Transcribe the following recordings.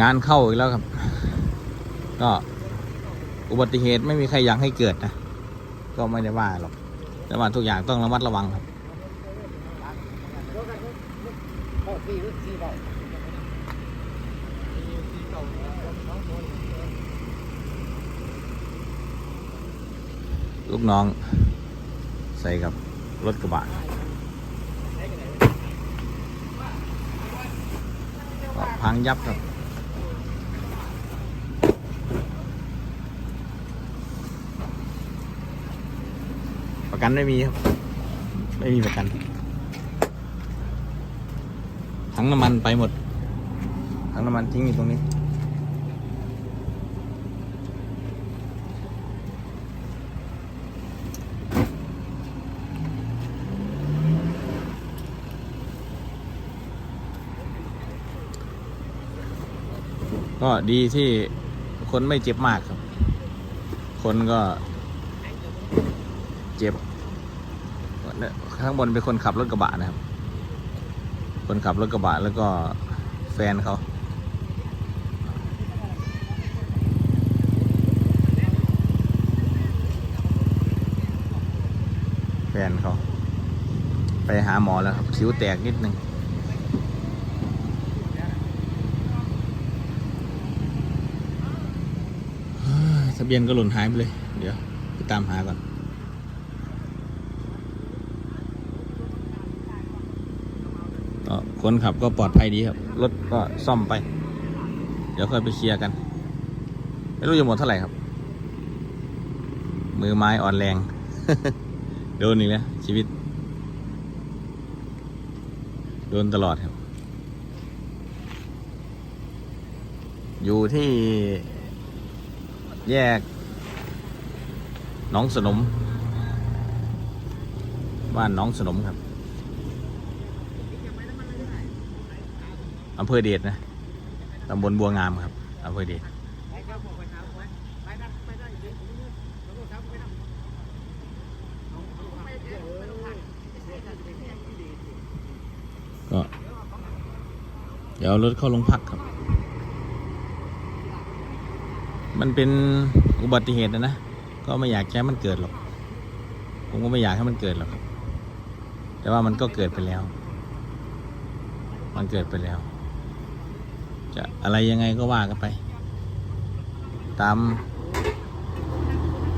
งานเข้าอีกแล้วครับ ก็อุบัติเหตุไม่มีใครอยากให้เกิดนะ ก็ไม่ได้ว่าหรอก แต่ว่าทุกอย่างต้องระมัดระวังครับลูกน้องใส่กับรถกระบะพังยับครับ ประกันไม่มีครับ ไม่มีประกัน ทั้งน้ำมันไปหมด ทั้งน้ำมันทิ้งอยู่ตรงนี้ ก็ดีที่คนไม่เจ็บมากครับ คนก็ เจ็บข้างบนเป็นคนขับรถกระบะนะครับ คนขับรถกระบะแล้วก็แฟนเขาแฟนเขา ไปหาหมอแล้วครับ คิ้วแตกนิดนึงทะเบียนก็หล่นหายไปเลย เดี๋ยว ไปตามหาก่อน ก็ คนขับก็ปลอดภัยดีครับ รถก็ซ่อมไป เดี๋ยวค่อยไปเคลียร์กัน ไม่รู้จะหมดเท่าไหร่ครับ มือไม้อ่อนแรงโดนอีกแล้วชีวิต โดนตลอดครับ อยู่ที่แยกน้องสนม บ้านน้องสนมครับ อำเภอเดชนะตำบลบัวงามครับอำเภอเดชก็เดี๋ยวรถเข้าโรงพักครับ มันเป็นอุบัติเหตุนะนะ ก็ไม่อยากแค่มันเกิดหรอก ผมก็ไม่อยากให้มันเกิดหรอกครับ แต่ว่ามันก็เกิดไปแล้ว มันเกิดไปแล้ว จะอะไรยังไงก็ว่ากันไป ตาม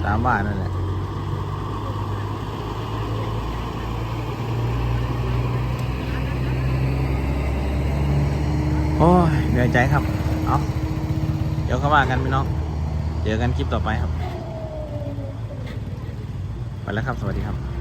ตามว่านั่นแหละโอ้ยเหนื่อยใจครับ เอาเดี๋ยวเขาว่ากันพี่น้อง เจอกันคลิปต่อไปครับ ไปแล้วครับ สวัสดีครับ